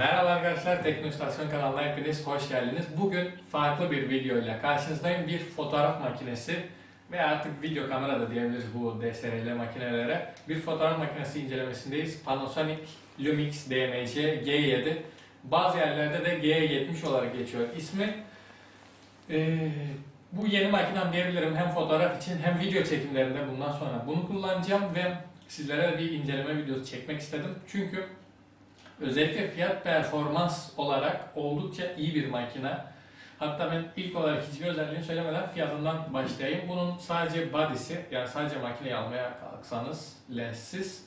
Merhaba arkadaşlar, Teknostasyon kanalına hepiniz hoş geldiniz. Bugün farklı bir video ile karşınızdayım. Bir fotoğraf makinesi ve artık video kamera da diyebiliriz bu DSLR makinelere. Bir fotoğraf makinesi incelemesindeyiz. Panasonic Lumix DMC G7. Bazı yerlerde de G70 olarak geçiyor ismi. Ee, bu yeni makinem diyebilirim. Hem fotoğraf için hem video çekimlerinde bundan sonra bunu kullanacağım ve sizlere bir inceleme videosu çekmek istedim. Çünkü Özellikle fiyat performans olarak oldukça iyi bir makine. Hatta ben ilk olarak hiçbir özelliğini söylemeden fiyatından başlayayım. Bunun sadece body'si yani sadece makineyi almaya kalksanız lenssiz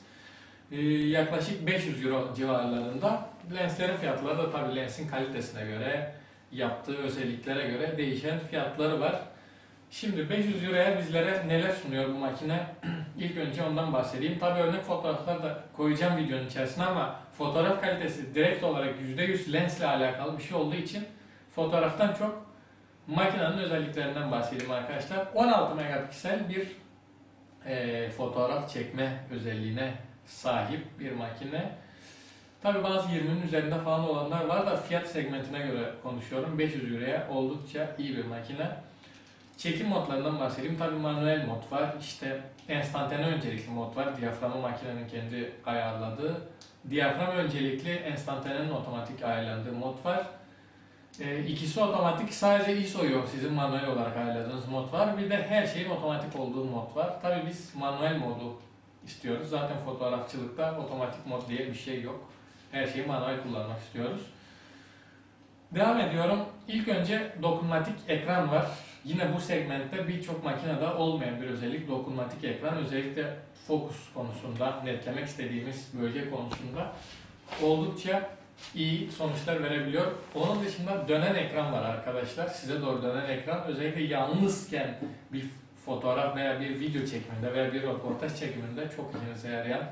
e, yaklaşık 500 euro civarlarında. Lenslerin fiyatları da tabii lensin kalitesine göre, yaptığı özelliklere göre değişen fiyatları var. Şimdi 500 euroya bizlere neler sunuyor bu makine? İlk önce ondan bahsedeyim. Tabii örnek fotoğraflar da koyacağım videonun içerisine ama fotoğraf kalitesi direkt olarak %100 lensle alakalı bir şey olduğu için fotoğraftan çok makinenin özelliklerinden bahsedeyim arkadaşlar. 16 megapiksel bir e, fotoğraf çekme özelliğine sahip bir makine. Tabi bazı 20'nin üzerinde falan olanlar var da fiyat segmentine göre konuşuyorum. 500 euroya oldukça iyi bir makine. Çekim modlarından bahsedeyim. Tabi manuel mod var. İşte enstantane öncelikli mod var. Diyaframı makinenin kendi ayarladığı. Diyafram öncelikli, enstantanenin otomatik ayarlandığı mod var. E, ikisi otomatik. Sadece ISO'yu sizin manuel olarak ayarladığınız mod var. Bir de her şeyin otomatik olduğu mod var. Tabi biz manuel modu istiyoruz. Zaten fotoğrafçılıkta otomatik mod diye bir şey yok. Her şeyi manuel kullanmak istiyoruz. Devam ediyorum. İlk önce dokunmatik ekran var. Yine bu segmentte birçok makinede olmayan bir özellik dokunmatik ekran. Özellikle fokus konusunda, netlemek istediğimiz bölge konusunda oldukça iyi sonuçlar verebiliyor. Onun dışında dönen ekran var arkadaşlar. Size doğru dönen ekran. Özellikle yalnızken bir fotoğraf veya bir video çekiminde veya bir röportaj çekiminde çok işinize yarayan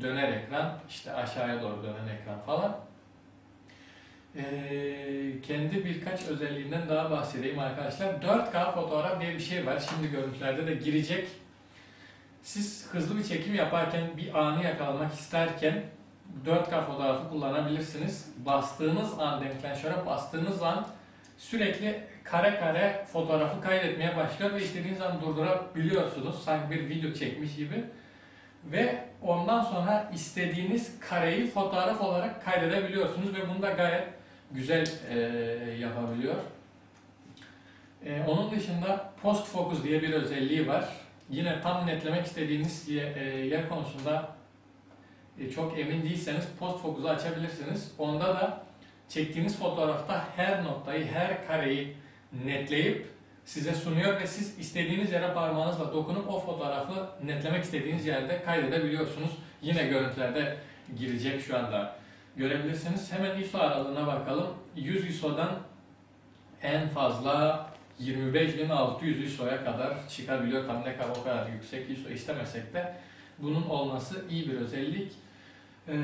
döner ekran. işte aşağıya doğru dönen ekran falan. Ee, kendi birkaç özelliğinden daha bahsedeyim arkadaşlar. 4K fotoğraf diye bir şey var. Şimdi görüntülerde de girecek. Siz hızlı bir çekim yaparken bir anı yakalamak isterken 4K fotoğrafı kullanabilirsiniz. Bastığınız an, denklenşöre bastığınız an sürekli kare kare fotoğrafı kaydetmeye başlıyor ve istediğiniz an durdurabiliyorsunuz. Sanki bir video çekmiş gibi. Ve ondan sonra istediğiniz kareyi fotoğraf olarak kaydedebiliyorsunuz ve bunu da gayet güzel e, yapabiliyor. E, onun dışında post focus diye bir özelliği var. Yine tam netlemek istediğiniz e, yer konusunda e, çok emin değilseniz post focusu açabilirsiniz. Onda da çektiğiniz fotoğrafta her noktayı, her kareyi netleyip size sunuyor ve siz istediğiniz yere parmağınızla dokunup o fotoğrafı netlemek istediğiniz yerde kaydedebiliyorsunuz. Yine görüntülerde girecek şu anda görebilirsiniz. Hemen ISO aralığına bakalım. 100 ISO'dan en fazla 25.600 ISO'ya kadar çıkabiliyor. Tam ne kadar o kadar yüksek ISO istemesek de bunun olması iyi bir özellik. Ee,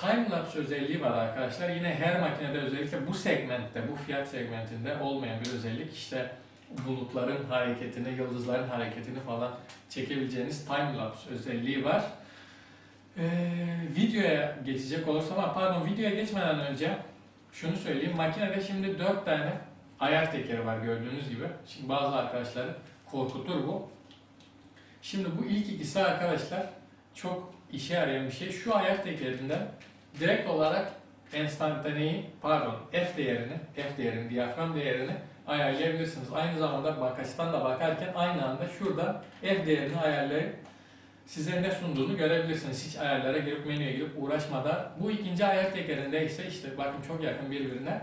time lapse özelliği var arkadaşlar. Yine her makinede özellikle bu segmentte, bu fiyat segmentinde olmayan bir özellik. İşte bulutların hareketini, yıldızların hareketini falan çekebileceğiniz time lapse özelliği var. Ee, videoya geçecek olursam pardon videoya geçmeden önce şunu söyleyeyim. Makinede şimdi 4 tane ayar tekeri var gördüğünüz gibi. Şimdi bazı arkadaşları korkutur bu. Şimdi bu ilk ikisi arkadaşlar çok işe yarayan bir şey. Şu ayar tekerinden direkt olarak enstantaneyi, pardon F değerini, F değerini, diyafram değerini ayarlayabilirsiniz. Aynı zamanda bakaçtan da bakarken aynı anda şurada F değerini ayarlayıp size ne sunduğunu görebilirsiniz. Hiç ayarlara girip menüye girip uğraşmadan. Bu ikinci ayar tekerinde ise işte bakın çok yakın birbirine.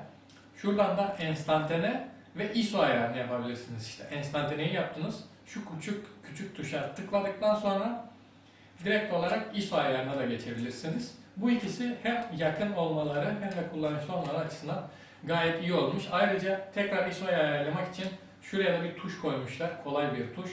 Şuradan da enstantane ve ISO ayarını yapabilirsiniz. İşte enstantaneyi yaptınız. Şu küçük küçük tuşa tıkladıktan sonra direkt olarak ISO ayarına da geçebilirsiniz. Bu ikisi hem yakın olmaları hem de kullanışlı olmaları açısından gayet iyi olmuş. Ayrıca tekrar ISO'yu ayarlamak için şuraya da bir tuş koymuşlar. Kolay bir tuş.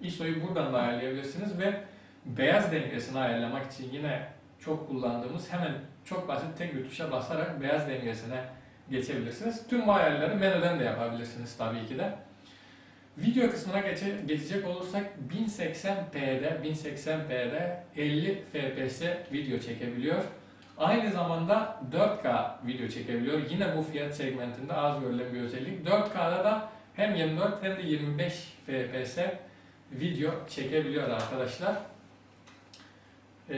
ISO'yu buradan da ayarlayabilirsiniz ve beyaz dengesini ayarlamak için yine çok kullandığımız hemen çok basit tek bir tuşa basarak beyaz dengesine geçebilirsiniz. Tüm bu ayarları menüden de yapabilirsiniz tabii ki de. Video kısmına geçe, geçecek olursak 1080p'de 1080p'de 50 fps video çekebiliyor. Aynı zamanda 4K video çekebiliyor. Yine bu fiyat segmentinde az görülen bir özellik. 4K'da da hem 24 hem de 25 FPS video çekebiliyor arkadaşlar. Ee,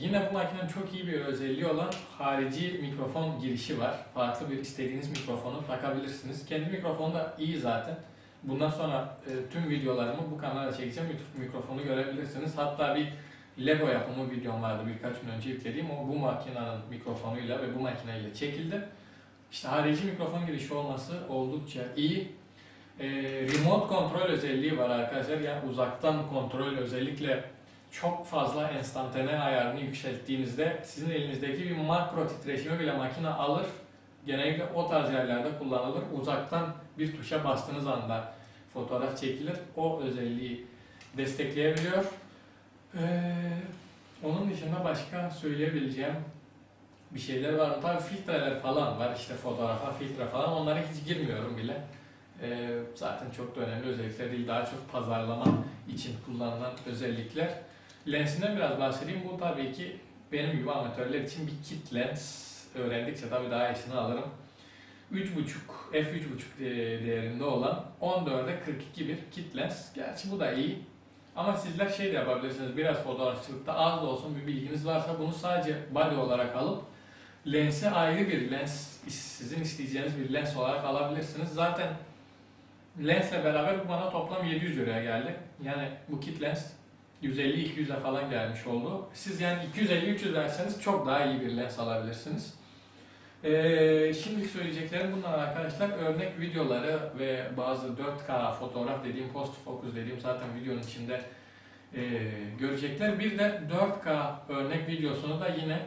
yine bu makinenin çok iyi bir özelliği olan harici mikrofon girişi var. Farklı bir istediğiniz mikrofonu takabilirsiniz. Kendi mikrofonu da iyi zaten. Bundan sonra e, tüm videolarımı bu kanala çekeceğim. YouTube mikrofonu görebilirsiniz. Hatta bir Lego yapımı videom vardı birkaç gün önce yüklediğim. O bu makinenin mikrofonuyla ve bu makineyle çekildi. İşte harici mikrofon girişi olması oldukça iyi. Ee, remote kontrol özelliği var arkadaşlar. Yani uzaktan kontrol özellikle çok fazla enstantane ayarını yükselttiğinizde sizin elinizdeki bir makro titreşimi bile makine alır. Genellikle o tarz yerlerde kullanılır. Uzaktan bir tuşa bastığınız anda fotoğraf çekilir. O özelliği destekleyebiliyor. Ee, onun dışında başka söyleyebileceğim bir şeyler var. Tabii filtreler falan var. İşte fotoğrafa filtre falan. Onlara hiç girmiyorum bile. Ee, zaten çok da önemli özellikler değil. Daha çok pazarlama için kullanılan özellikler. Lensinden biraz bahsedeyim. Bu tabii ki benim gibi amatörler için bir kit lens. Öğrendikçe tabii daha iyisini alırım. 3.5 f3.5 de- değerinde olan 14'e 42 bir kit lens. Gerçi bu da iyi. Ama sizler şey de yapabilirsiniz. Biraz fotoğrafçılıkta az da olsun bir bilginiz varsa bunu sadece body olarak alıp lensi ayrı bir lens, sizin isteyeceğiniz bir lens olarak alabilirsiniz. Zaten lensle beraber bu bana toplam 700 liraya geldi. Yani bu kit lens 150-200'e falan gelmiş oldu. Siz yani 250-300 verseniz çok daha iyi bir lens alabilirsiniz. Ee, şimdilik söyleyeceklerim bunlar arkadaşlar. Örnek videoları ve bazı 4K fotoğraf dediğim, post focus dediğim zaten videonun içinde e, görecekler. Bir de 4K örnek videosunu da yine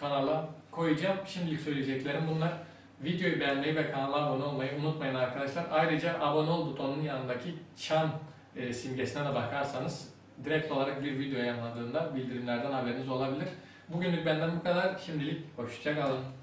kanala koyacağım. Şimdilik söyleyeceklerim bunlar. Videoyu beğenmeyi ve kanala abone olmayı unutmayın arkadaşlar. Ayrıca abone ol butonunun yanındaki çan e, simgesine de bakarsanız direkt olarak bir video yayınlandığında bildirimlerden haberiniz olabilir. Bugünlük benden bu kadar. Şimdilik hoşçakalın.